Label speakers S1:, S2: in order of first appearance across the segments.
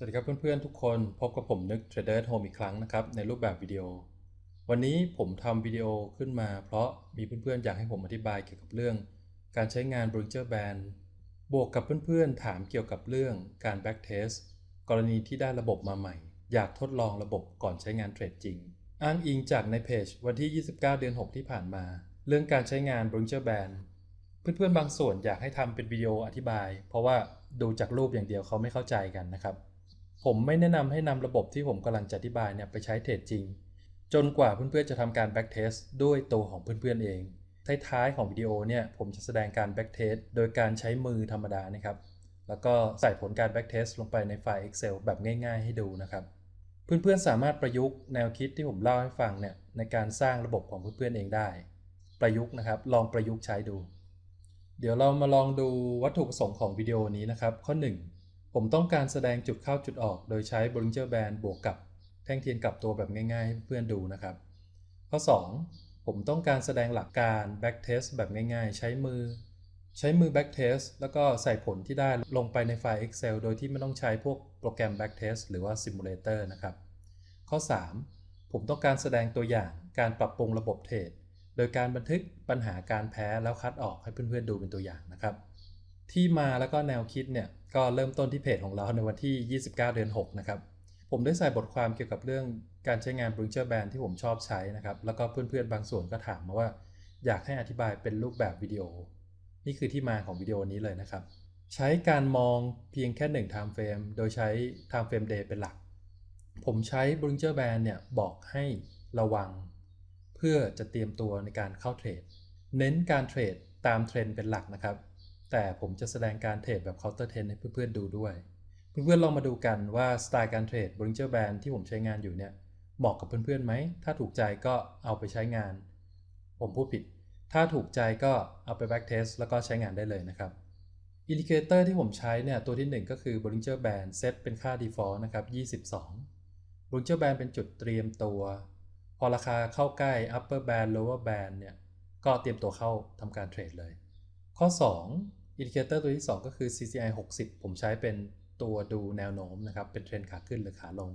S1: สวัสดีครับเพื่อนๆทุกคนพบกับผมนึก Trader at Home อีกครั้งนะครับ ในรูปแบบวิดีโอ วันนี้ผมทำวิดีโอขึ้นมา เพราะมีเพื่อนๆอยากให้ผมอธิบายเกี่ยวกับเรื่อง การใช้งาน Bollinger Band บวกกับเพื่อนๆถามเกี่ยวกับเรื่องการ backtest กรณีที่ได้ระบบมาใหม่ อยากทดลองระบบก่อนใช้งานเทรดจริง อ้างอิงจากในเพจวันที่ 29 เดือน 6 ที่ผ่านมา เรื่องการใช้งาน Bollinger Band เพื่อนๆบางส่วนอยากให้ทำเป็นวิดีโออธิบาย เพราะว่าดูจากรูปอย่างเดียวเขาไม่เข้าใจกันนะครับ ผมไม่แนะนำให้นำระบบที่ผมกำลังจะอธิบายเนี่ยไปใช้เทรดจริง จนกว่าเพื่อนๆจะทำการ backtest ด้วยตัวของเพื่อนๆเอง ท้ายๆของวิดีโอเนี่ยผมจะแสดงการ backtest โดยการใช้มือธรรมดานะครับ แล้วก็ใส่ผลการ backtest ลงไปในไฟล์ Excel แบบง่ายๆ ให้ดูนะครับ เพื่อนๆสามารถประยุกต์แนวคิดที่ผมเล่าให้ฟังเนี่ยในการสร้างระบบของเพื่อนๆเองได้ ประยุกต์นะครับลองประยุกต์ใช้ดู เดี๋ยวเรามาลองดูวัตถุประสงค์ของวิดีโอนี้นะครับ ข้อ 1 ผมต้องการแสดงจุดเข้าจุดออก โดยใช้ Bollinger Band บวกกับแท่งเทียนกลับตัวแบบง่าย ๆ ให้เพื่อนๆดูนะครับ ข้อ 2 ผมต้องการแสดงหลักการ backtest แบบง่าย ๆ ใช้มือ ใช้มือ backtest แล้วก็ใส่ผลที่ได้ลงไปในไฟล์ Excel โดยที่ไม่ต้องใช้พวกโปรแกรม backtest หรือว่า simulator นะครับ ข้อ 3 ผมต้องการแสดงตัวอย่างการปรับปรุงระบบเทรดโดยการบันทึกปัญหาการแพ้แล้วคัดออกให้เพื่อนๆดูเป็นตัวอย่างนะครับ ที่มาแล้วก็แนวคิดเนี่ย ก็เริ่มต้นที่เพจของเราในวันที่ 29 เดือน 6 นะครับ ผมได้ใส่บทความเกี่ยวกับเรื่องการใช้งาน Bollinger Band ที่ผมชอบใช้นะครับ แล้วก็เพื่อนๆ บางส่วนก็ถามมาว่า อยากให้อธิบายเป็นรูปแบบวิดีโอ นี่คือที่มาของวิดีโอนี้เลยนะครับ ใช้การมองเพียงแค่1 time frame โดยใช้ time frame day เป็นหลัก ผมใช้ Bollinger Band เนี่ยบอกให้ระวัง เพื่อจะเตรียมตัวในการเข้าเทรด เน้นการเทรดตามเทรนด์เป็นหลักนะครับ แต่ผมจะแสดงการเทรดแบบ counter trend ให้เพื่อนๆดูด้วย เพื่อนๆลองมาดูกันว่าสไตล์การเทรด Bollinger Band ที่ผมใช้งานอยู่เนี่ยเหมาะกับเพื่อนๆไหม ถ้าถูกใจก็เอาไปใช้งาน ผมพูดผิด ถ้าถูกใจก็เอาไป back test แล้วก็ใช้งานได้เลยนะครับ อินดิเคเตอร์ที่ผมใช้เนี่ยตัวที่ 1 ก็คือ Bollinger Band เซตเป็นค่า default นะครับ 22 Bollinger Band เป็นจุดเตรียมตัว พอราคาเข้าใกล้ upper band lower band เนี่ยก็เตรียมตัวเข้าทำการเทรดเลย ข้อ 2 อินดิเคเตอร์ตัวที่ 2 ก็คือ CCI 60 ผมใช้เป็นตัวดูแนวโน้มนะครับ เป็นเทรนขาขึ้นหรือขาลง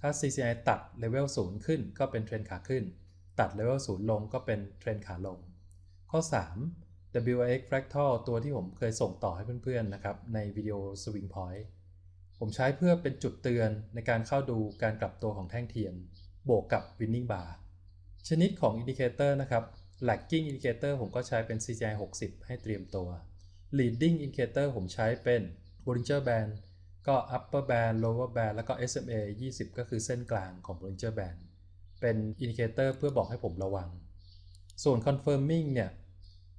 S1: ถ้า CCI ตัดเลเวล0ขึ้นก็เป็นเทรนขาขึ้น ตัดเลเวล0ลงก็เป็นเทรนขาลง ข้อ 3 wix Fractal ตัวที่ผมเคยส่งต่อให้เพื่อนๆนะครับ ในวิดีโอ Swing Point ผมใช้เพื่อเป็นจุดเตือนในการเข้าดูการกลับตัวของแท่งเทียน บวกกับ Winning Bar ชนิดของอินดิเคเตอร์นะครับ lagging indicator ผมก็ใช้เป็น CCI 60 ให้เตรียมตัว leading indicator ผมใช้เป็น Bollinger Band ก็ upper band lower band แล้วก็ SMA 20 ก็คือเส้นกลางของ Bollinger Band เป็นอินดิเคเตอร์เพื่อบอกให้ผมระวัง ส่วน confirming เนี่ย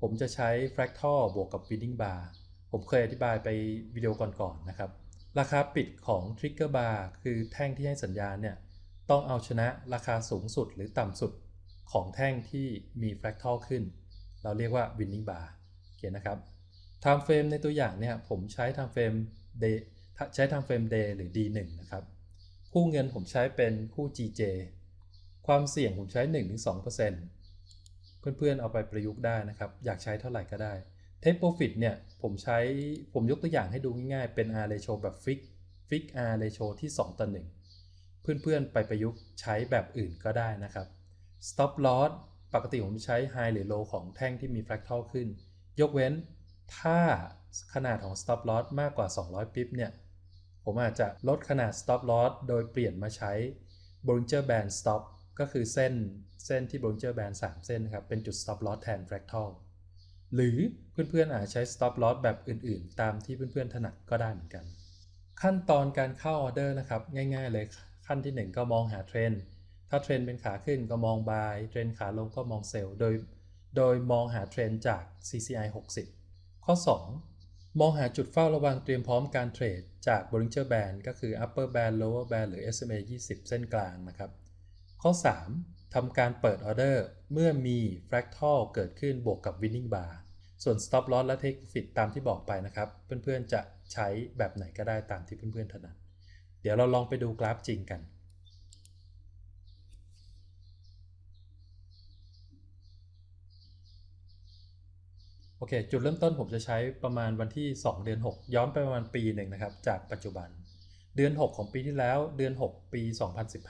S1: ผมจะใช้ fractal บวกกับ winning bar ผมเคยอธิบายไปวิดีโอก่อนๆนนะครับ ราคาปิดของ trigger bar คือแท่งที่ให้สัญญาณเนี่ย ต้องเอาชนะราคาสูงสุดหรือต่ำสุดของแท่งที่มี fractal ขึ้น เราเรียกว่า winning bar โอเคนะครับ time frame ในตัวอย่างเนี่ยผมใช้ time frame day ใช้ time frame day หรือ D1 นะครับ คู่เงินผมใช้เป็นคู่ GJ ความเสี่ยงผมใช้ 1-2%เพื่อนๆเอาไปประยุกต์ได้นะครับ อยากใช้เท่าไหร่ก็ได้ Take Profit เนี่ยผมใช้ผมยกตัวอย่างให้ดูง่ายๆ เป็น R ratio แบบ Fix Fix R ratio ที่ 2 ต่อ 1 เพื่อนๆไปประยุกต์ใช้แบบอื่นก็ได้นะครับ Stop Loss ปกติผมใช้ High หรือ Low ของแท่งที่มี Fractal ขึ้น ยกเว้น ถ้าขนาดของ Stop Loss มากกว่า 200ปิ๊บเนี่ย ผมอาจจะลดขนาด Stop Loss โดยเปลี่ยนมาใช้ Bollinger Band Stop ก็คือเส้นเส้นที่ Bollinger Band 3 เส้นนะครับ เป็นจุด Stop Loss แทน Fractal หรือเพื่อนๆอาจใช้ Stop Loss แบบอื่นๆ ตามที่เพื่อนๆถนัดก็ได้เหมือนกัน ขั้นตอนการเข้าออเดอร์นะครับง่ายๆเลยขั้นที่ 1 ก็มองหาเทรนด์ถ้าเทรนด์เป็นขาขึ้นก็มอง buy เทรนด์ขาลงก็มอง sell โดย โดยมองหาเทรนด์จาก CCI 60 ข้อ 2 มองหาจุดเฝ้าระวังเตรียมพร้อมการเทรดจาก Bollinger Band ก็คือ upper band lower band หรือ SMA 20 เส้นกลางนะครับ ข้อ 3 ทำการเปิดออเดอร์เมื่อมี fractal เกิดขึ้นบวกกับ winning bar ส่วน stop loss และ take profit ตามที่บอกไปนะครับ เพื่อนๆจะใช้แบบไหนก็ได้ตามที่เพื่อนๆถนัด เดี๋ยวเราลองไปดูกราฟจริงกัน โอเค จุดเริ่มต้นผมจะใช้ประมาณวันที่ 2 เดือน 6 ย้อนไปประมาณปีหนึ่งนะครับ จากปัจจุบัน เดือน 6 ของปีที่แล้ว เดือน 6 ปี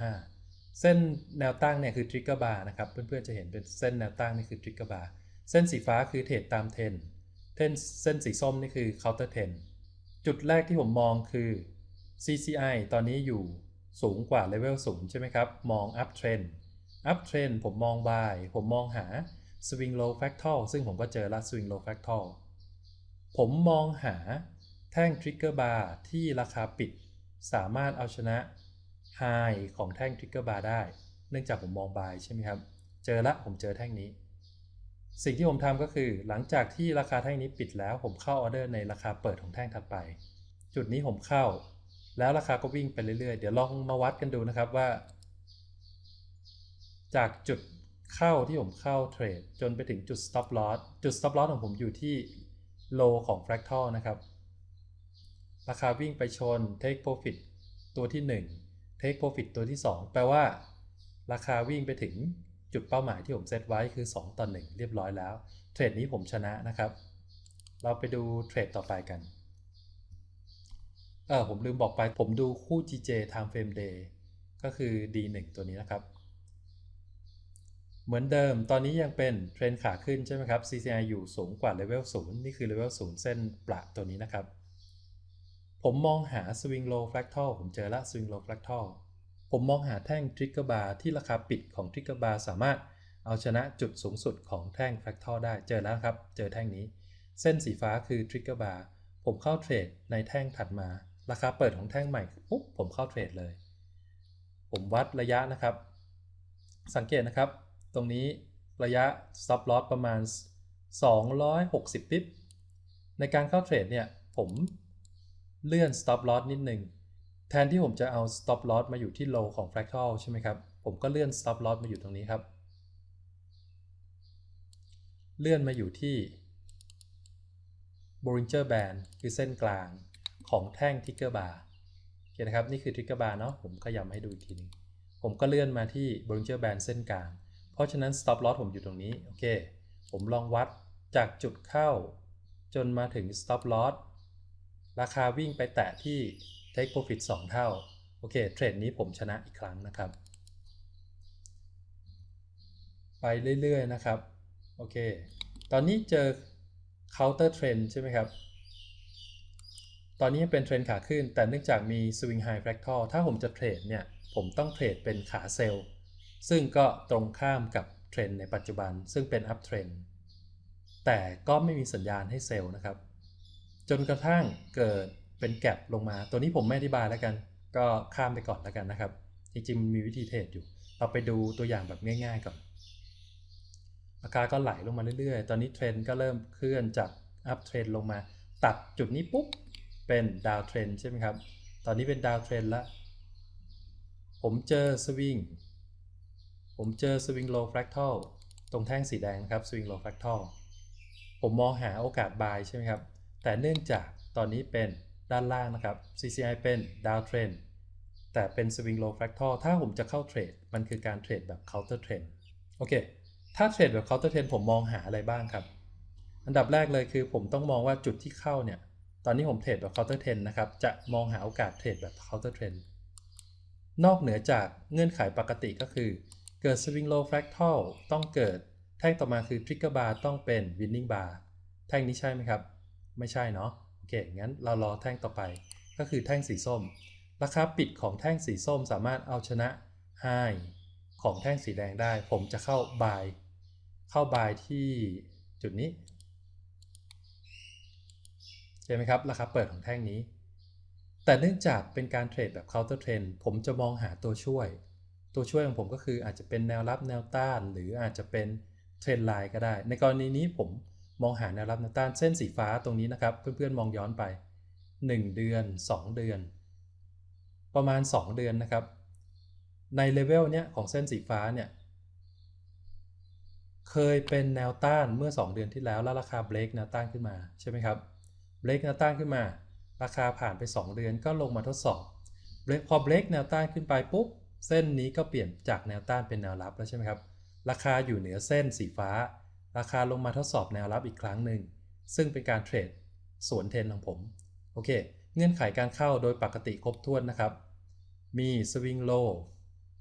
S1: 2015 เส้นแนวตั้งเนี่ยคือทริกเกอร์บาร์นะครับ เพื่อนๆจะเห็นเป็นเส้นแนวตั้งนี่คือทริกเกอร์บาร์เส้นสีฟ้าคือเทรดตามเทรนเทรนเส้นสีส้มนี่คือเคาน์เตอร์เทรนจุดแรกที่ผมมองคือ CCI ตอนนี้อยู่สูงกว่าเลเวลศูนย์ใช่ไหมครับ มอง up trend up trend ผมมอง buy ผมมองหา swing low fractal ซึ่งผมก็เจอละ swing low fractal ผมมองหาแท่ง trigger bar ที่ราคาปิด สามารถเอาชนะ high ของแท่ง trigger bar ได้ เนื่องจากผมมอง buy ใช่ไหมครับ เจอละผมเจอแท่งนี้ สิ่งที่ผมทำก็คือ หลังจากที่ราคาแท่งนี้ปิดแล้ว ผมเข้าออเดอร์ในราคาเปิดของแท่งถัดไป จุดนี้ผมเข้า แล้วราคาก็วิ่งไปเรื่อยๆ เดี๋ยวลองมาวัดกันดูนะครับว่า จากจุด เข้าที่ผมเข้าเทรดจนไปถึงจุด stop loss จุด stop loss ของผมอยู่ที่ low ของ fractal นะครับ ราคาวิ่งไปชน take profit ตัวที่ 1 take profit ตัวที่ 2 แปลว่า ราคาวิ่งไปถึงจุดเป้าหมายที่ผมเซตไว้คือ 2ต่อ1เรียบร้อยแล้ว เทรดนี้ผมชนะนะครับ เราไปดูเทรดต่อไปกันเออผมลืมบอกไปผมดูคู่ GJ time frame day ก็คือ D1 ตัวนี้นะครับ เหมือนเดิมตอนนี้ยังเป็นเทรนขาขึ้นใช่ไหมครับ CCI อยู่สูงกว่าเลเวล0นี่คือเลเวล0เส้นประตัวนี้นะครับ ผมมองหา swing low fractal ผมเจอละ swing low fractal ผมมองหาแท่ง trigger bar ที่ราคาปิดของ trigger bar สามารถเอาชนะจุดสูงสุดของแท่ง fractal ได้เจอแล้วครับ เจอแท่งนี้ เส้นสีฟ้าคือ trigger bar ผมเข้าเทรดในแท่งถัดมา ราคาเปิดของแท่งใหม่ปุ๊บผมเข้าเทรดเลย ผมวัดระยะนะครับ สังเกตนะครับ ตรงนี้ระยะ stop loss ประมาณ 260ปิ๊บในการเข้าเทรดเนี่ย ผมเลื่อน stop loss นิดหนึ่ง แทนที่ผมจะเอา stop loss มาอยู่ที่ low ของ fractal ใช่ไหมครับ ผมก็เลื่อน stop loss มาอยู่ตรงนี้ครับ เลื่อนมาอยู่ที่ Bollinger Band คือเส้นกลางของแท่ง Trigger Bar โอเคนะครับ นี่คือ Trigger Bar เนาะผมขยำให้ดูอีกทีนึง ผมก็เลื่อนมาที่ Bollinger Band เส้นกลาง ราะฉะนั้น stop loss ผมอยู่ตรงนี้ โอเค ผมลองวัดจากจุดเข้า จนมาถึง stop loss ราคาวิ่งไปแตะที่ take profit 2 เท่า โอเค เทรดนี้ผมชนะอีกครั้งนะครับ ไปเรื่อยๆนะครับ โอเค ตอนนี้เจอ counter trend ใช่ไหมครับ ตอนนี้เป็นเทรนขาขึ้น แต่เนื่องจากมี swing high fractal ถ้าผมจะเทรดเนี่ย ผมต้องเทรดเป็นขาเซลล์ ซึ่งก็ตรงข้ามกับเทรนในปัจจุบัน ซึ่งเป็น up trend แต่ก็ไม่มีสัญญาณให้เซลล์นะครับ จนกระทั่งเกิดเป็นแกลบลงมา ตัวนี้ผมไม่อธิบายแล้วกัน ก็ข้ามไปก่อนแล้วกันนะครับ จริงๆมีวิธีเทรดอยู่ เราไปดูตัวอย่างแบบง่าย ๆก่อนราคาก็ไหลลงมาเรื่อยๆ ตอนนี้เทรนก็เริ่มเคลื่อนจากอัพเทรนลงมา ตัดจุดนี้ปุ๊บเป็นดาวเทรนใช่ไหมครับ ตอนนี้เป็นดาวเทรนแล้วผมเจอสวิง ผมเจอสวิงโลฟ fractal ตรงแท่งสีแดงนะครับสวิงโลฟ fractal ผมมองหาโอกาส buy ใช่ไหมครับ แต่เนื่องจากตอนนี้เป็นด้านล่างนะครับ CCI เป็นดาวเทรนแต่เป็น swing low fractal ถ้าผมจะเข้าเทรด มันคือการเทรดแบบ counter trend โอเค ถ้าเทรดแบบ counter trend ผมมองหาอะไรบ้างครับ อันดับแรกเลยคือผมต้องมองว่าจุดที่เข้าเนี่ย ตอนนี้ผมเทรดแบบ counter trend นะครับ จะมองหาโอกาสเทรดแบบ counter trend นอกเหนือจากเงื่อนไขปกติก็คือ เกิด swing low fractal ต้องเกิด แท่งต่อมาคือ trigger bar ต้องเป็น winning bar แท่งนี้ใช่ไหมครับ ไม่ใช่เนาะโอเคงั้นเรารอแท่งต่อไป ก็คือแท่งสีส้ม ราคาปิดของแท่งสีส้มสามารถเอาชนะ high ของแท่งสีแดงได้ ผมจะเข้า buy เข้า buy ที่จุดนี้ใช่ไหมครับ ราคาเปิดของแท่งนี้ แต่เนื่องจากเป็นการเทรดแบบ counter trend ผมจะมองหาตัวช่วย ตัวช่วยของผมก็คืออาจจะเป็นแนวรับแนวต้าน หรืออาจจะเป็นเทรนไลน์ก็ได้ ในกรณีนี้ผมมองหาแนวรับแนวต้านเส้นสีฟ้าตรงนี้นะครับ เพื่อนๆมองย้อนไป 1 เดือน 2 เดือน ประมาณ 2 เดือนนะครับ ในเลเวลเนี้ยของเส้นสีฟ้าเนี่ยเคยเป็นแนวต้านเมื่อ 2 เดือนที่แล้วแล้วราคาเบรกแนวต้านขึ้นมาใช่ไหมครับเบรกแนวต้านขึ้นมา ราคาผ่านไป 2 เดือนก็ลงมาทดสอบพอเบรกแนวต้านขึ้นไปปุ๊บ เส้นนี้ก็เปลี่ยนจากแนวต้านเป็นแนวรับแล้วใช่ไหมครับ ราคาอยู่เหนือเส้นสีฟ้า ราคาลงมาทดสอบแนวรับอีกครั้งหนึ่ง ซึ่งเป็นการเทรดสวนเทรนของผม โอเค เงื่อนไขการเข้าโดยปกติครบถ้วนนะครับ มี swing low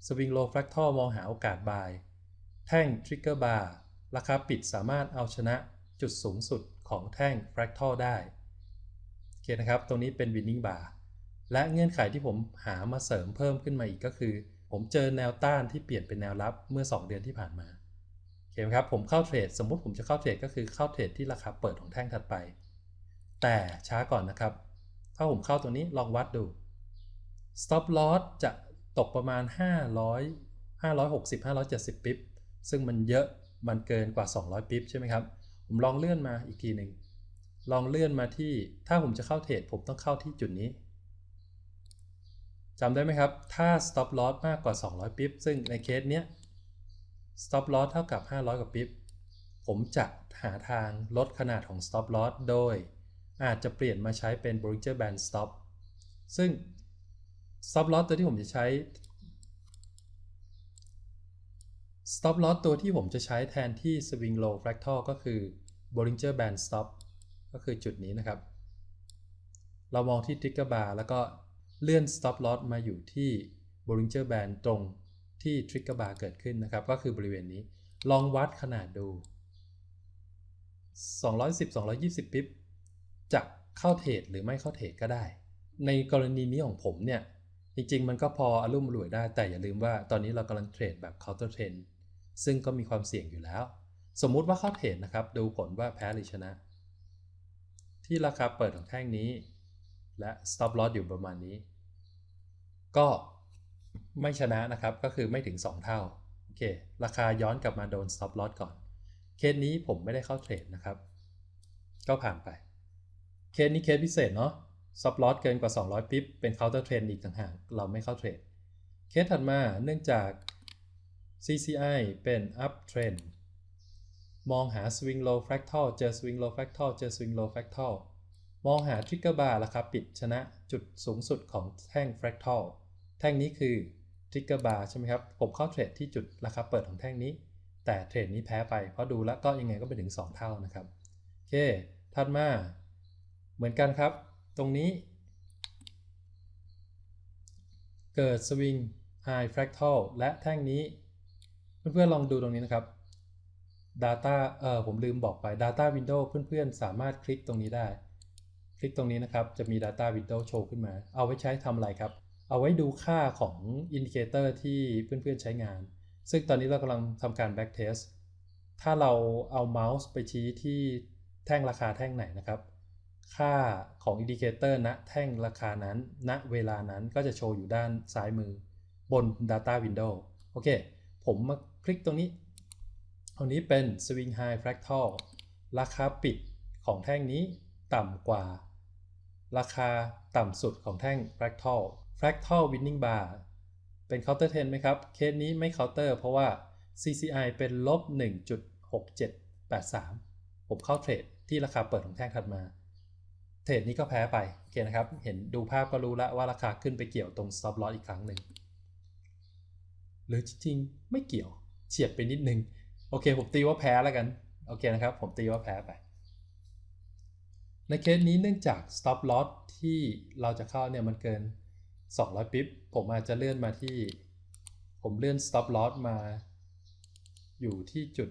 S1: swing low fractal มองหาโอกาส buy แท่ง trigger bar ราคาปิดสามารถเอาชนะจุดสูงสุดของแท่ง fractal ได้ โอเคนะครับ ตรงนี้เป็น winning bar และเงื่อนไขที่ผมหามาเสริมเพิ่มขึ้นมาอีกก็คือ ผมเจอแนวต้านที่เปลี่ยนเป็นแนวรับเมื่อ 2 เดือนที่ผ่านมาโอเคครับผมเข้าเทรดสมมุติผมจะเข้าเทรดก็คือเข้าเทรดที่ราคาเปิดของแท่งถัดไป แต่ช้าก่อนนะครับ ถ้าผมเข้าตรงนี้ลองวัดดู stop loss จะตกประมาณ 500 560 570ปิ๊บซึ่งมันเยอะมันเกินกว่า 200ปิ๊บใช่ไหมครับ ผมลองเลื่อนมาอีกทีหนึ่งลองเลื่อนมาที่ถ้าผมจะเข้าเทรดผมต้องเข้าที่จุดนี้ จำได้ไหมครับ ถ้า stop loss มากกว่า 200 ปิ๊บ ซึ่งในเคสเนี้ย stop loss เท่ากับ 500 กว่าปิ๊บ ผมจะหาทางลดขนาดของ stop loss โดย อาจจะเปลี่ยนมาใช้เป็น Bollinger Band Stop ซึ่ง stop loss ตัวที่ผมจะใช้ stop loss ตัวที่ผมจะใช้แทนที่ swing low fractal ก็คือ Bollinger Band Stop ก็คือจุดนี้นะครับ เรามองที่ trigger bar แล้วก็ เลื่อน stop loss มาอยู่ที่ Bollinger Band ตรงที่ trigger bar เกิดขึ้นนะครับ ก็คือบริเวณนี้ ลองวัดขนาดดู 210-220 ปิ๊บจะเข้าเทรดหรือไม่เข้าเทรดก็ได้ ในกรณีนี้ของผมเนี่ย จริงๆ มันก็พออารมณ์รวยได้ แต่อย่าลืมว่าตอนนี้เรากำลังเทรดแบบ counter trend ซึ่งก็มีความเสี่ยงอยู่แล้ว สมมุติว่าเข้าเทรดนะครับ ดูผลว่าแพ้หรือชนะ ที่ราคาเปิดของแท่งนี้ และ stop loss อยู่ประมาณนี้ ก็ไม่ชนะนะครับ ก็คือไม่ถึง 2 เท่า โอเค ราคาย้อนกลับมาโดน stop loss ก่อน เคสนี้ผมไม่ได้เข้าเทรดนะครับ ก็ผ่านไป เคสนี้เคสพิเศษเนาะ stop loss เกินกว่า 200ปิ๊บเป็น counter trend อีกต่างหาก เราไม่เข้าเทรด เคสถัดมาเนื่องจาก CCI เป็น up trend มองหา swing low fractal เจอ swing low fractal เจอ swing low fractal มองหา trigger bar ราคาปิดชนะจุดสูงสุดของแท่ง fractal แท่งนี้คือ trigger bar ใช่ไหมครับ ผมเข้าเทรดที่จุดราคาเปิดของแท่งนี้ แต่เทรดนี้แพ้ไป เพราะดูแล้วก็ยังไงก็ไปถึง 2 เท่านะครับ โอเค ถัดมา เหมือนกันครับ ตรงนี้ เกิด swing high fractal และแท่งนี้ เพื่อนๆลองดูตรงนี้นะครับ Data เอ่อผมลืมบอกไป Data Window เพื่อนๆ สามารถคลิกตรงนี้ได้ คลิกตรงนี้นะครับ จะมี Data Window โชว์ขึ้นมา เอาไว้ใช้ทำอะไรครับ เอาไว้ดูค่าของอินดิเคเตอร์ที่เพื่อนๆใช้งาน ซึ่งตอนนี้เรากำลังทำการ back test ถ้าเราเอาเมาส์ไปชี้ที่แท่งราคาแท่งไหนนะครับ ค่าของอินดิเคเตอร์ณแท่งราคานั้น ณ เวลานั้นก็จะโชว์อยู่ด้านซ้ายมือบน Data Window โอเค ผมมาคลิกตรงนี้ตรงนี้เป็น Swing High Fractal ราคาปิดของแท่งนี้ต่ำกว่า ราคาต่ำสุดของแท่ง Fractal Fractal Winning Bar เป็น Counter Trend ไหมครับ เคสนี้ไม่ Counter เพราะว่า CCI เป็นลบ 1.6783 ผมเข้าเทรดที่ราคาเปิดของแท่งถัดมา เทรดนี้ก็แพ้ไป โอเคนะครับ เห็นดูภาพก็รู้แล้วว่าราคาขึ้นไปเกี่ยวตรง stop loss อีกครั้งหนึ่ง หรือจริงๆ ไม่เกี่ยว เฉียดไปนิดนึง โอเค ผมตีว่าแพ้แล้วกัน โอเคนะครับ ผมตีว่าแพ้ไป ในเคสนี้เนื่องจาก stop loss ที่เราจะเข้าเนี่ยมันเกิน 200ปิ๊บผมอาจจะเลื่อนมาที่ ผมเลื่อน stop loss มาอยู่ที่จุด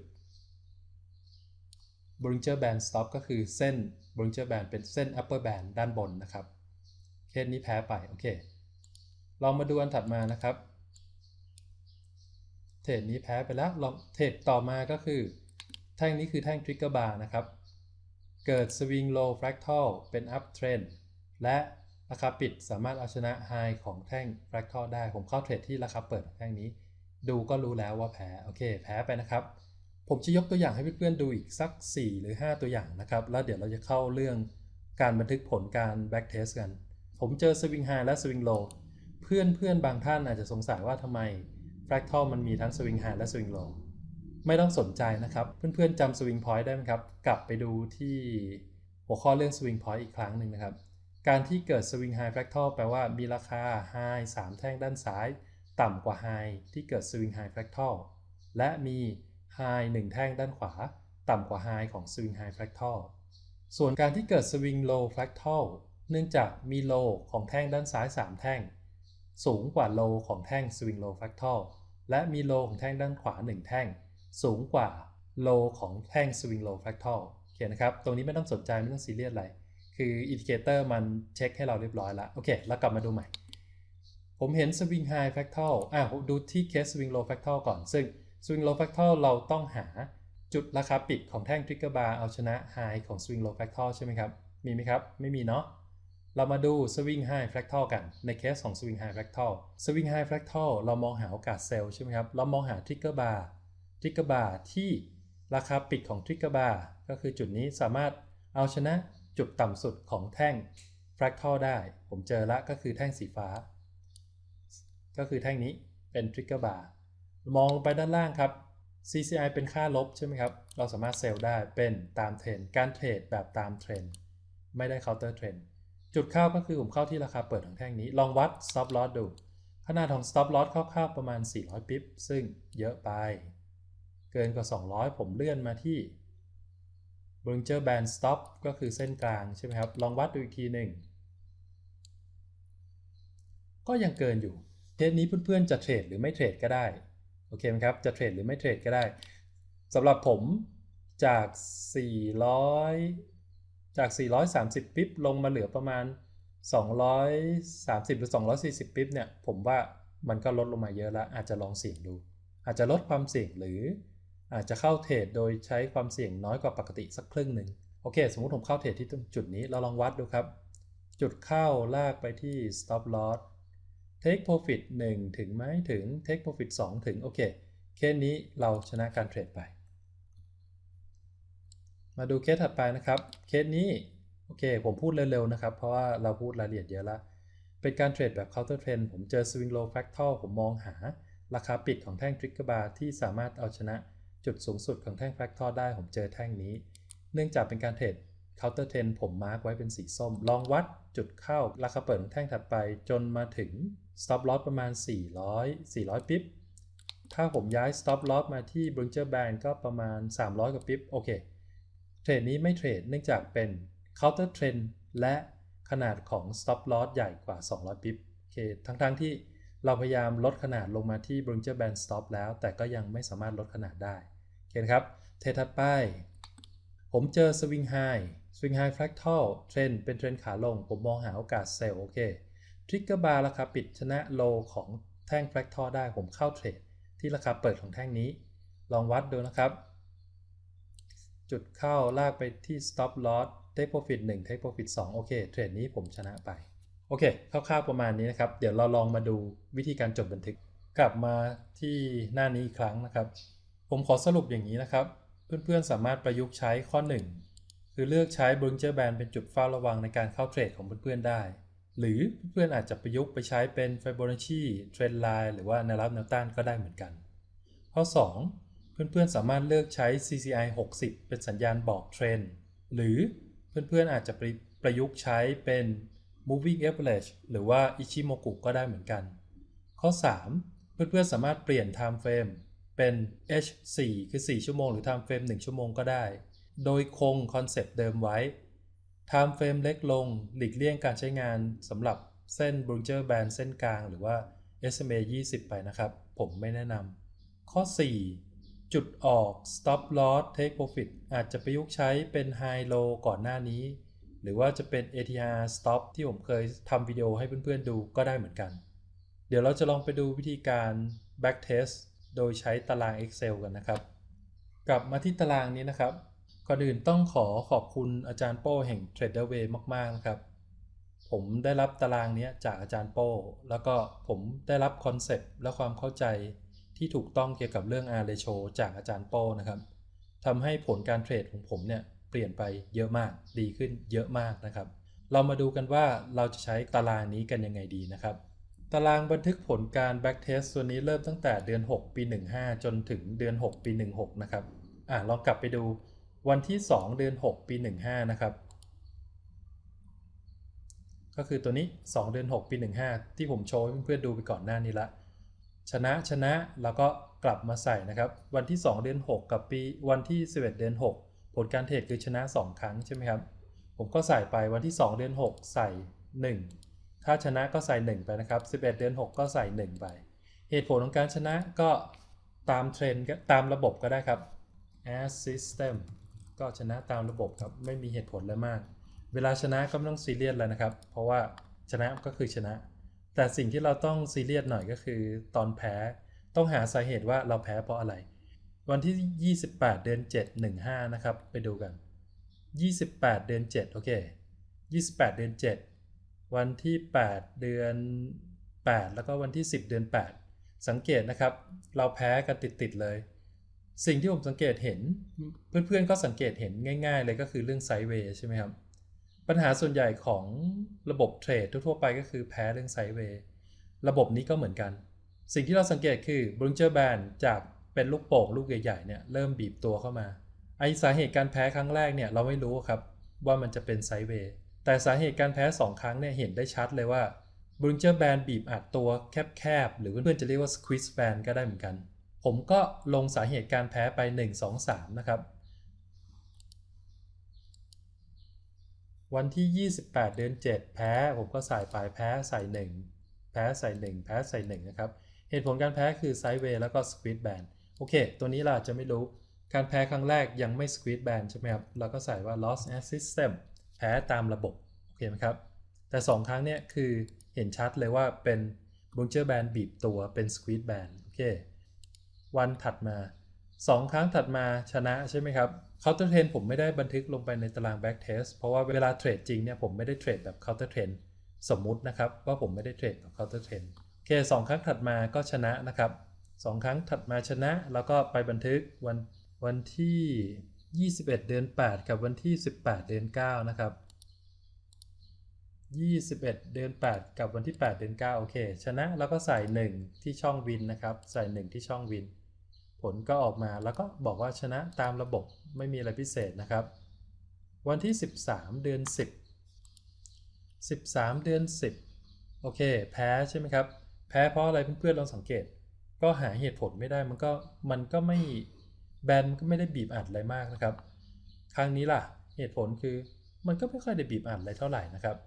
S1: Bollinger Band Stop ก็คือเส้น Bollinger Band เป็นเส้น upper band ด้านบนนะครับ เคสนี้แพ้ไป โอเค ลองมาดูอันถัดมานะครับ เทรดนี้แพ้ไปแล้วลองเทรดต่อมาก็คือ แท่งนี้คือแท่ง Trigger Bar นะครับ เกิด Swing Low Fractal เป็น Up Trend และราคาปิดสามารถเอาชนะ High ของแท่ง Fractal ได้ ผมเข้าเทรดที่ราคาเปิดแท่งนี้ ดูก็รู้แล้วว่าแพ้โอเค แพ้ไปนะครับ ผมจะยกตัวอย่างให้เพื่อนๆดูอีกสัก 4 หรือ 5 ตัวอย่างนะครับ แล้วเดี๋ยวเราจะเข้าเรื่องการบันทึกผลการ back test กัน ผมเจอ swing high และ swing low เพื่อนเพื่อนบางท่านอาจจะสงสัยว่าทำไม fractal มันมีทั้ง swing high และ swing low ไม่ต้องสนใจนะครับ เพื่อนๆจำ swing point ได้ไหมครับ กลับไปดูที่หัวข้อเรื่อง swing point อีกครั้งหนึ่งนะครับ การที่เกิด swing high fractal แปลว่ามีราคา high 3แท่งด้านซ้าย ต่ำกว่า high ที่เกิด swing high fractal และมี high 1แท่งด้านขวา ต่ำกว่า high ของ swing high fractal ส่วนการที่เกิด swing low fractal เนื่องจากมีโลของแท่งด้านซ้าย 3 แท่ง สูงกว่าโลของแท่ง swing low fractal และมีโลของแท่งด้านขวา 1 แท่ง สูงกว่าโลของแท่ง swing low fractal โอเคนะครับ ตรงนี้ไม่ต้องสนใจไม่ต้องซีเรียสอะไร คืออินดิเคเตอร์มันเช็คให้เราเรียบร้อยแล้วโอเค แล้วกลับมาดูใหม่ ผมเห็น swing high fractal อะผมดูที่เคส swing low fractal ก่อน ซึ่ง swing low fractal เราต้องหาจุดราคาปิดของแท่ง trigger bar เอาชนะ high ของ swing low fractal ใช่ไหมครับ มีไหมครับ ไม่มีเนาะเรามาดู swing high fractal กันในเคสของ swing high fractal swing high fractal เรามองหาโอกาสเซลล์ใช่ไหมครับ เรามองหา trigger bar trigger bar ทริกเกอร์บาร์ที่ราคาปิดของ trigger bar ก็คือจุดนี้สามารถเอาชนะจุดต่ำสุดของแท่ง fractal ได้ ผมเจอละก็คือแท่งสีฟ้า ก็คือแท่งนี้เป็น trigger bar มองลงไปด้านล่างครับ CCI เป็นค่าลบใช่ไหมครับ เราสามารถเซลล์ได้เป็นตามเทรนการเทรดแบบตามเทรนไม่ได้ counter trend จุดเข้าก็คือผมเข้าที่ราคาเปิดของแท่งนี้ ลองวัด stop loss ดู ขนาดของ stop loss คร่าวๆประมาณ 400ปิบซึ่งเยอะไป เกินกว่า 200 ผมเลื่อนมาที่ Bollinger Band Stop ก็คือเส้นกลางใช่ไหมครับ ลองวัดดูอีกทีหนึ่ง ก็ยังเกินอยู่เคสนี้เพื่อนๆจะเทรดหรือไม่เทรดก็ได้ โอเคไหมครับ จะเทรดหรือไม่เทรดก็ได้สำหรับผมจาก 400 จาก 430 ปิ๊บลงมาเหลือประมาณ 230 หรือ 240 ปิ๊บเนี่ย ผมว่ามันก็ลดลงมาเยอะแล้ว อาจจะลองเสี่ยงดู อาจจะลดความเสี่ยงหรือ อาจจะเข้าเทรดโดยใช้ความเสี่ยงน้อยกว่าปกติสักครึ่งหนึ่งโอเค สมมุติผมเข้าเทรดที่จุดนี้เราลองวัดดูครับ จุดเข้าลากไปที่ stop loss take profit 1 ถึงไหมถึง take profit 2 ถึง โอเค เคสนี้เราชนะการเทรดไป มาดูเคสถัดไปนะครับ เคสนี้ โอเค ผมพูดเร็วๆนะครับ เพราะว่าเราพูดรายละเอียดเยอะล้วเป็นการเทรดแบบ counter trend ผมเจอ swing low fractal ผมมองหา ราคาปิดของแท่ง trigger bar ที่สามารถเอาชนะ จุดสูงสุดของแท่ง fractal ได้ผมเจอแท่งนี้ เนื่องจากเป็นการเทรด counter trend ผมมาร์กไว้เป็นสีส้ม ลองวัดจุดเข้า ราคาเปิดของแท่งถัดไปจนมาถึง stop loss ประมาณ 400 400 ปิ๊บ ถ้าผมย้าย stop loss มาที่ Bollinger Band ก็ประมาณ 300 กว่าปิ๊บ โอเค เทรดนี้ไม่เทรดเนื่องจากเป็น counter trend และขนาดของ stop loss ใหญ่กว่า 200 ปิ๊บ โอเค ทั้งๆทที่เราพยายามลดขนาดลงมาที่ Bollinger Band stop แล้ว แต่ก็ยังไม่สามารถลดขนาดได้ โอเคครับ เทถัดไป ผมเจอ swing high swing high fractal เทรนเป็นเทรนขาลง ผมมองหาโอกาสเซลล์โอเคทริกเกอร์บาร์ราคาปิดชนะโลของแท่ง fractal ได้ผมเข้าเทรดที่ราคาเปิดของแท่งนี้ ลองวัดดูนะครับ จุดเข้าลากไปที่ stop loss take profit 1 take profit 2 โอเค เทรดนี้ผมชนะไป โอเคคร่าวๆประมาณนี้นะครับ เดี๋ยวเราลองมาดูวิธีการจดบันทึก กลับมาที่หน้านี้อีกครั้งนะครับ ผมขอสรุปอย่างนี้นะครับ เพื่อนๆ สามารถประยุกต์ใช้ข้อ 1 คือเลือกใช้ Bollinger Band เป็นจุดเฝ้าระวังในการเข้าเทรดของเพื่อนๆ ได้ หรือเพื่อนๆ อาจจะประยุกต์ไปใช้เป็น Fibonacci Trend Line หรือว่าแนวรับแนวต้านก็ได้เหมือนกัน ข้อ 2 เพื่อนๆ สามารถเลือกใช้ CCI 60 เป็นสัญญาณบอกเทรนด์หรือเพื่อนๆ อาจจะประประยุกต์ใช้เป็น Moving Average หรือว่า Ichimoku ก็ได้เหมือนกัน ข้อ 3 เพื่อนๆ สามารถเปลี่ยน Time Frame เป็น H4 คือ 4 ชั่วโมงหรือ Time Frame 1 ชั่วโมงก็ได้ โดยคงคอนเซปต์เดิมไว้ Time Frame เล็กลง หลีกเลี่ยงการใช้งานสำหรับเส้น Bollinger Band เส้นกลางหรือว่า SMA 20 ไปนะครับ ผมไม่แนะนำ ข้อ 4 จุดออก Stop Loss Take Profit อาจจะประยุกต์ใช้เป็น High Low ก่อนหน้านี้ หรือว่าจะเป็น ATR Stop ที่ผมเคยทำวิดีโอให้เพื่อนๆดูก็ได้เหมือนกัน เดี๋ยวเราจะลองไปดูวิธีการ Back Test โดยใช้ตาราง Excel กันนะครับ กลับมาที่ตารางนี้นะครับ ก่อนอื่นต้องขอขอบคุณอาจารย์โป้แห่ง Traderway มาก ๆ นะครับ ผมได้รับตารางนี้จากอาจารย์โป้ แล้วก็ผมได้รับคอนเซปต์และความเข้าใจที่ถูกต้องเกี่ยวกับเรื่อง R ratio จากอาจารย์โป้นะครับทำให้ผลการเทรดของผมเนี่ยเปลี่ยนไปเยอะมากดีขึ้นเยอะมากนะครับ เรามาดูกันว่าเราจะใช้ตารางนี้กันยังไงดีนะครับ ตารางบันทึกผลการ back test ตัวนี้เริ่มตั้งแต่เดือน 6 ปี 15 จนถึงเดือน 6 ปี 16 นะครับ อะลองกลับไปดูวันที่ 2 เดือน 6 ปี 15 นะครับ ก็คือตัวนี้ 2 เดือน 6 ปี 15 ที่ผมโชว์ให้เพื่อนๆดูไปก่อนหน้านี้ละ ชนะชนะแล้วก็กลับมาใส่นะครับ วันที่ 2 เดือน 6 กับปี วันที่ 11 เดือน 6 ผลการเทรดคือชนะ 2 ครั้งใช่ไหมครับ ผมก็ใส่ไปวันที่ 2 เดือน 6 ใส่ 1 ถ้าชนะก็ใส่ 1 ไปนะครับ 11 เดือน 6 ก็ใส่ 1 ไป เหตุผลของการชนะก็ตามเทรนด์ก็ตามระบบก็ได้ครับ as system ก็ชนะตามระบบครับ ไม่มีเหตุผลอะไรมาก เวลาชนะก็ไม่ต้องซีเรียสแล้วนะครับ เพราะว่าชนะก็คือชนะ แต่สิ่งที่เราต้องซีเรียสหน่อยก็คือตอนแพ้ต้องหาสาเหตุว่าเราแพ้เพราะอะไร วันที่ 28 เดือน 7 15 นะครับ ไปดูกัน 28 เดือน 7 โอเค 28 เดือน 7 วันที่ 8 เดือน 8 แล้วก็วันที่ 10 เดือน 8 สังเกตนะครับ เราแพ้กันติดๆเลย สิ่งที่ผมสังเกตเห็น เพื่อนๆก็สังเกตเห็นง่าย ๆ เลยก็คือเรื่องไซด์เวย์ใช่ไหมครับ ปัญหาส่วนใหญ่ของระบบเทรดทั่วๆไปก็คือแพ้เรื่องไซด์เวย์ระบบนี้ก็เหมือนกัน สิ่งที่เราสังเกตคือ b r i n g e r Band จากเป็นลูกโป่งลูกใหญ่ๆเนี่ยเริ่มบีบตัวเข้ามาไอสาเหตุการแพ้ครั้งแรกเนี่ยเราไม่รู้ครับว่ามันจะเป็นไซด์เวย์ แต่สาเหตุการแพ้ 2 ครั้งเนี่ยเห็นได้ชัดเลยว่า b r i n g e r Band บีบอัดตัวแคบๆ หรือเพื่อนๆจะเรียกว่า Squeeze Band ก็ได้เหมือนกัน ผมก็ลงสาเหตุการแพ้ไป 1 2 3 นะครับ วันที่ 28 เดือน 7 แพ้ ผมก็ใส่ไปแพ้ใส่ 1 แพ้ใส่ 1 แพ้ใส่ 1 นะครับ เหตุผลการแพ้คือไซด์เวย์แล้วก็สควิตแบนโอเค ตัวนี้เราจะไม่รู้การแพ้ครั้งแรกยังไม่สควิตแบนใช่ไหมครับเราก็ใส่ว่า loss as system แพ้ตามระบบโอเคไหมครับ แต่ 2 ครั้งเนี้ยคือเห็นชัดเลยว่าเป็นบุงเจอร์แบนบีบตัวเป็นสควิตแบนโอเควันถัดมา 2 ครั้งถัดมาชนะใช่ไหมครับ counter trend ผมไม่ได้บันทึกลงไปในตาราง back test เพราะว่าเวลาเทรดจริงเนี่ยผมไม่ได้เทรดแบบ counter trend สมมุตินะครับ ว่าผมไม่ได้เทรดแบบ counter trend โอเคสองครั้งถัดมาก็ชนะนะครับสองครั้งถัดมาชนะ แล้วก็ไปบันทึกวันวันที่ 21 เดือน 8 กับวันที่ 18 เดือน 9 นะครับ 21 เดือน 8 กับวันที่ 8 เดือน 9 โอเค ชนะแล้วก็ใส่ 1 ที่ช่องวินนะครับ ใส่ 1 ที่ช่องวิน ผลก็ออกมาแล้วก็บอกว่าชนะตามระบบไม่มีอะไรพิเศษนะครับ วันที่ 13 เดือน 10 13 เดือน 10 โอเค แพ้ใช่ไหมครับ แพ้เพราะอะไรเพื่อนๆลองสังเกต ก็หาเหตุผลไม่ได้มันก็มันก็ไม่ แบนก็ไม่ได้บีบอัดอะไรมากนะครับ ครั้งนี้ล่ะเหตุผลคือมันก็ไม่ค่อยได้บีบอัดอะไรเท่าไหร่นะครับ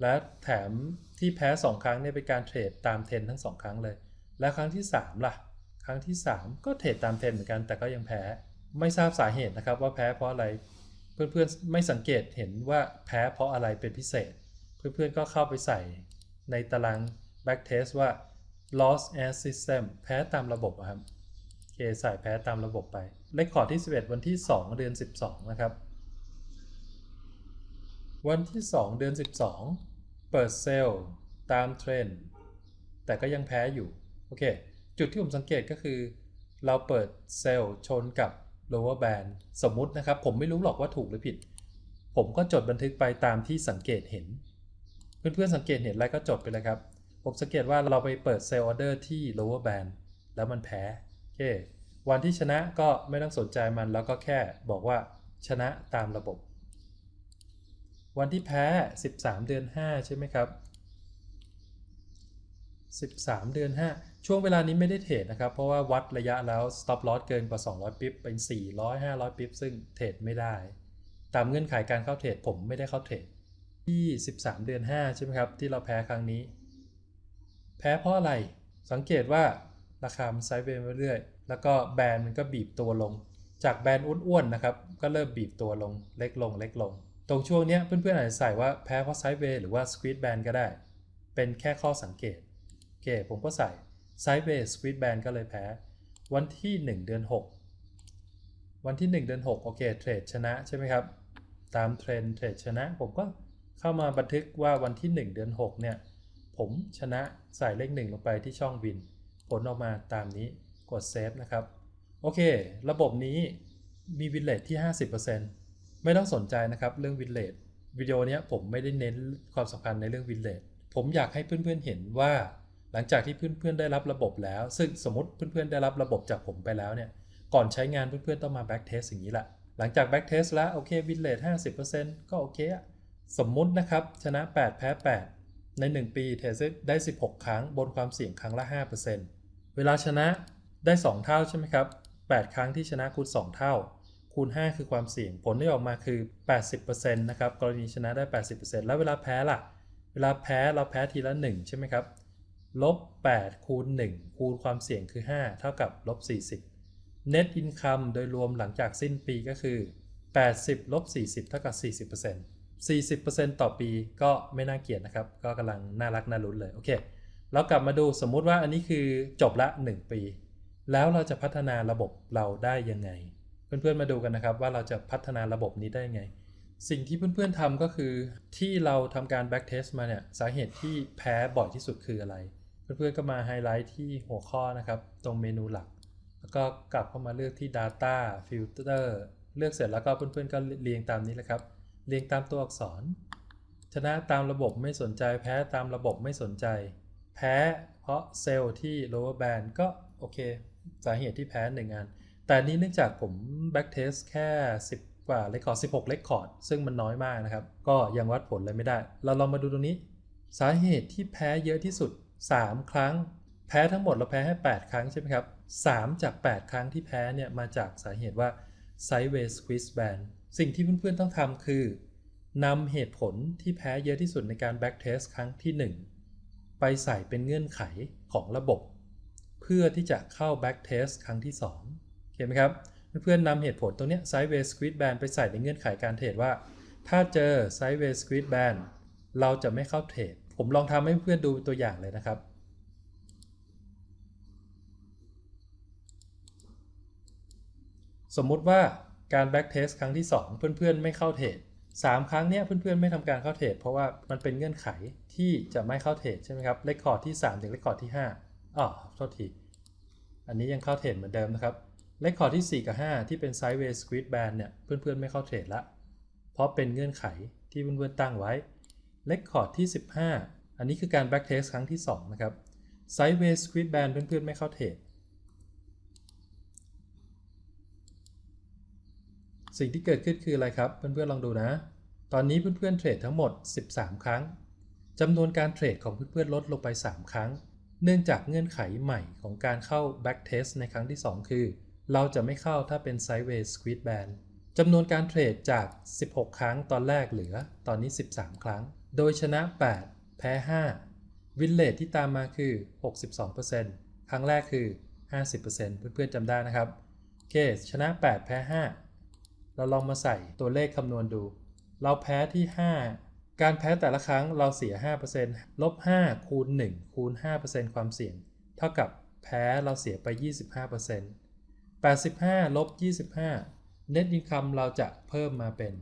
S1: และแถมที่แพ้ 2 ครั้งเนี่ยเป็นการเทรดตามเทรนทั้ง 2 ครั้งเลย และครั้งที่ 3 ล่ะ ครั้งที่ 3 ก็เทรดตามเทรนเหมือนกันแต่ก็ยังแพ้ไม่ทราบสาเหตุนะครับว่าแพ้เพราะอะไร เพื่อนๆไม่สังเกตเห็นว่าแพ้เพราะอะไรเป็นพิเศษ เพื่อนๆก็เข้าไปใส่ในตาราง back test ว่า loss as system แพ้ตามระบบอะครับ เคใส่แพ้ตามระบบไปเลขคอร์ดที่ 11 วันที่ 2 เดือน 12 นะครับ วันที่ 2 เดือน 12 เปิดเซลล์ตามเทรนด์แต่ก็ยังแพ้อยู่ โอเค จุดที่ผมสังเกตก็คือ เราเปิดเซลล์ชนกับ lower band สมมุตินะครับ ผมไม่รู้หรอกว่าถูกหรือผิด ผมก็จดบันทึกไปตามที่สังเกตเห็น เพื่อนๆสังเกตเห็นอะไรก็จดไปเลยครับ ผมสังเกตว่าเราไปเปิดเซลล์ออเดอร์ที่ lower band แล้วมันแพ้ เค วันที่ชนะก็ไม่ต้องสนใจมันแล้วก็แค่บอกว่าชนะตามระบบ วันที่แพ้ 13 เดือน 5 ใช่ไหมครับ 13 เดือน 5 ช่วงเวลานี้ไม่ได้เทรดนะครับ เพราะว่าวัดระยะแล้ว stop loss เกินกว่า 200 ปิบเป็น 400 500 ปิบซึ่งเทรดไม่ได้ ตามเงื่อนไขการเข้าเทรดผมไม่ได้เข้าเทรดที่ 13 เดือน 5 ใช่ไหมครับ ที่เราแพ้ครั้งนี้ แพ้เพราะอะไรสังเกตว่า ราคามันไซด์เวย์มาเรื่อยแล้วก็แบรนด์มันก็บีบตัวลง จากแบรนด์อ้วนๆนะครับ ก็เริ่มบีบตัวลง เล็กลง เล็กลง ตรงช่วงนี้เพื่อนๆอาจจะใส่ว่าแพ้เพราะไซด์เวย์หรือว่าสควีตแบนก็ได้ เป็นแค่ข้อสังเกต โอเค ผมก็ใส่ไซด์เวย์สควีตแบนก็เลยแพ้ วันที่ 1 เดือน 6 วันที่ 1 เดือน 6 โอเค เทรดชนะใช่ไหมครับ ตามเทรนเทรดชนะ ผมก็เข้ามาบันทึกว่าวันที่ 1 เดือน 6 เนี่ย ผมชนะใส่เลข1ลงไปที่ช่องวิน ผลออกมาตามนี้กดเซฟนะครับ โอเค ระบบนี้มีวินเลทที่ 50%ไม่ต้องสนใจนะครับ เรื่องวินเลทวิดีโอนี้ผมไม่ได้เน้นความสำคัญในเรื่องวินเลทผมอยากให้เพื่อนๆเห็นว่า หลังจากที่เพื่อนๆได้รับระบบแล้ว ซึ่งสมมติเพื่อนๆได้รับระบบจากผมไปแล้วเนี่ยก่อนใช้งานเพื่อนๆต้องมาแบ็กเทสอย่างนี้แหละหลังจากแบ็กเทสแล้วโอเควินเลท50%ก็โอเคสมมุตินะครับ ชนะ 8 แพ้ 8 ใน 1 ปีเทสได้ 16 ครั้งบนความเสี่ยงครั้งละ 5% เวลาชนะได้ 2 เท่าใช่ไหมครับ 8 ครั้งที่ชนะคูณ 2 เท่า คูณ 5 คือความเสี่ยง ผลที่ออกมาคือ 80%นะครับ กรณีชนะได้ 80%แล้วเวลาแพ้ล่ะ เวลาแพ้เราแพ้ทีละ 1 ใช่ไหมครับ ลบ 8 คูณ 1 คูณความเสี่ยงคือ 5 เท่ากับลบ 40 Net Income โดยรวมหลังจากสิ้นปีก็คือ 80 ลบ 40 เท่ากับ 40% 40%ต่อปีก็ไม่น่าเกลียดนะครับ ก็กำลังน่ารักน่าลุ้นเลย โอเค แล้วกลับมาดูสมมุติว่าอันนี้คือจบละ 1 ปี แล้วเราจะพัฒนาระบบเราได้ยังไง เพื่อนๆมาดูกันนะครับว่าเราจะพัฒนาระบบนี้ได้ยังไง สิ่งที่เพื่อนๆทำก็คือที่เราทำการ back test มาเนี่ยสาเหตุที่แพ้บ่อยที่สุดคืออะไร เพื่อนๆก็มาไฮไลท์ที่หัวข้อนะครับ ตรงเมนูหลัก แล้วก็กลับเข้ามาเลือกที่ data filter เลือกเสร็จแล้วก็เพื่อนๆก็เรียงตามนี้แหละครับ เรียงตามตัวอักษร ชนะตามระบบไม่สนใจแพ้ตามระบบไม่สนใจ แพ้เพราะเซลล์ที่ lower band ก็โอเค สาเหตุที่แพ้หนึ่งงาน แต่นี้เนื่องจากผม back test แค่ 10 กว่า record 16 record ซึ่งมันน้อยมากนะครับ ก็ยังวัดผลอะไรไม่ได้ เราลองมาดูตรงนี้ สาเหตุที่แพ้เยอะที่สุด 3 ครั้ง แพ้ทั้งหมดเราแพ้ให้ 8 ครั้งใช่ไหมครับ 3 จาก 8 ครั้งที่แพ้เนี่ยมาจากสาเหตุว่า sideways squeeze band สิ่งที่เพื่อนๆต้องทำคือนำเหตุผลที่แพ้เยอะที่สุดในการ back test ครั้งที่ 1 ไปใส่เป็นเงื่อนไขของระบบ เพื่อที่จะเข้า back test ครั้งที่ 2 เห็นไหมครับ เพื่อนๆนำเหตุผลตรงนี้ sideways squeeze band ไปใส่ในเงื่อนไขการเทรดว่า ถ้าเจอ sideways squeeze band เราจะไม่เข้าเทรด ผมลองทำให้เพื่อนดูตัวอย่างเลยนะครับสมมุติว่าการ back test ครั้งที่ 2 เพื่อนๆ ไม่เข้าเทรด 3 ครั้งเนี้ยเพื่อนๆไม่ทำการเข้าเทรดเพราะว่ามันเป็นเงื่อนไขที่จะไม่เข้าเทรดใช่ไหมครับเลคคอร์ดที่ 3 ถึงเลคคอร์ดที่5อ๋อโทษทีอันนี้ยังเข้าเทรดเหมือนเดิมนะครับเลคคอร์ดที่ 4 กับ 5 ที่เป็น sideways squeeze band เนี่ยเพื่อนๆไม่เข้าเทรดละเพราะเป็นเงื่อนไขที่เพื่อนๆตั้งไว้เลคคอร์ดที่ 15 อันนี้คือการ back test ครั้งที่ 2 นะครับ sideways squeeze band เพื่อนๆไม่เข้าเทรด สิ่งที่เกิดขึ้นคืออะไรครับ เพื่อนๆลองดูนะ ตอนนี้เพื่อนๆเทรดทั้งหมด 13 ครั้งจำนวนการเทรดของเพื่อนๆลดลงไป 3 ครั้ง เนื่องจากเงื่อนไขใหม่ของการเข้า back test ในครั้งที่ 2 คือ เราจะไม่เข้าถ้าเป็น sideways squeeze band จำนวนการเทรดจาก 16 ครั้งตอนแรกเหลือ ตอนนี้ 13 ครั้ง โดยชนะ 8 แพ้ 5 วินเลทที่ตามมาคือ 62%ครั้งแรกคือ 50%เพื่อนๆจำได้นะครับ โอเค ชนะ 8 แพ้ 5 เราลองมาใส่ตัวเลขคำนวณดู เราแพ้ที่ 5 การแพ้แต่ละครั้งเราเสีย 5%ลบ 5 คูณ 1 คูณ 5%ความเสี่ยง เท่ากับแพ้เราเสียไป 25% 85 ลบ 25 Net Income เราจะเพิ่มมาเป็น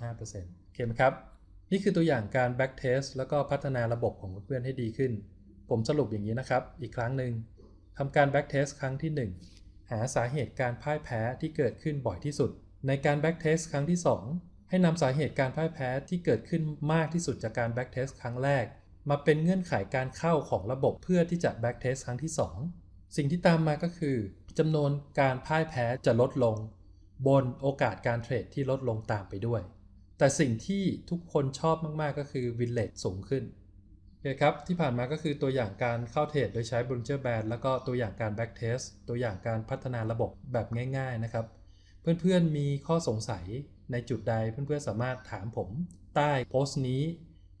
S1: 55%โอเคไหมครับ นี่คือตัวอย่างการ back test แล้วก็พัฒนาระบบของเพื่อนๆให้ดีขึ้น ผมสรุปอย่างนี้นะครับ อีกครั้งหนึ่งทำการ back test ครั้งที่ 1 หาสาเหตุการพ่ายแพ้ที่เกิดขึ้นบ่อยที่สุด ในการ back test ครั้งที่ 2 ให้นำสาเหตุการพ่ายแพ้ที่เกิดขึ้นมากที่สุดจากการ back test ครั้งแรก มาเป็นเงื่อนไขการเข้าของระบบเพื่อที่จะ back test ครั้งที่ 2 สิ่งที่ตามมาก็คือจำนวนการพ่ายแพ้จะลดลง บนโอกาสการเทรดที่ลดลงตามไปด้วย แต่สิ่งที่ทุกคนชอบมากๆก็คือวินเล e สูงขึ้นโอเคครับ ที่ผ่านมาก็คือตัวอย่างการเข้าเทรดโดยใช้ Bollinger Band แล้วก็ตัวอย่างการ Back Test ตัวอย่างการพัฒนาระบบแบบง่าย ๆ นะครับ เพื่อนๆมีข้อสงสัยในจุดใดเพื่อนๆสามารถถามผมใต้โพสต์นี้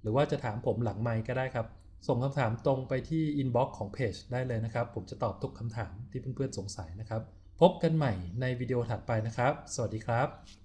S1: หรือว่าจะถามผมหลังไมค์ก็ได้ครับ ส่งคำถามตรงไปที่อินบ็อกซ์ของเพจได้เลยนะครับ ผมจะตอบทุกคำถามที่เพื่อนๆสงสัยนะครับ พบกันใหม่ในวิดีโอถัดไปนะครับ สวัสดีครับ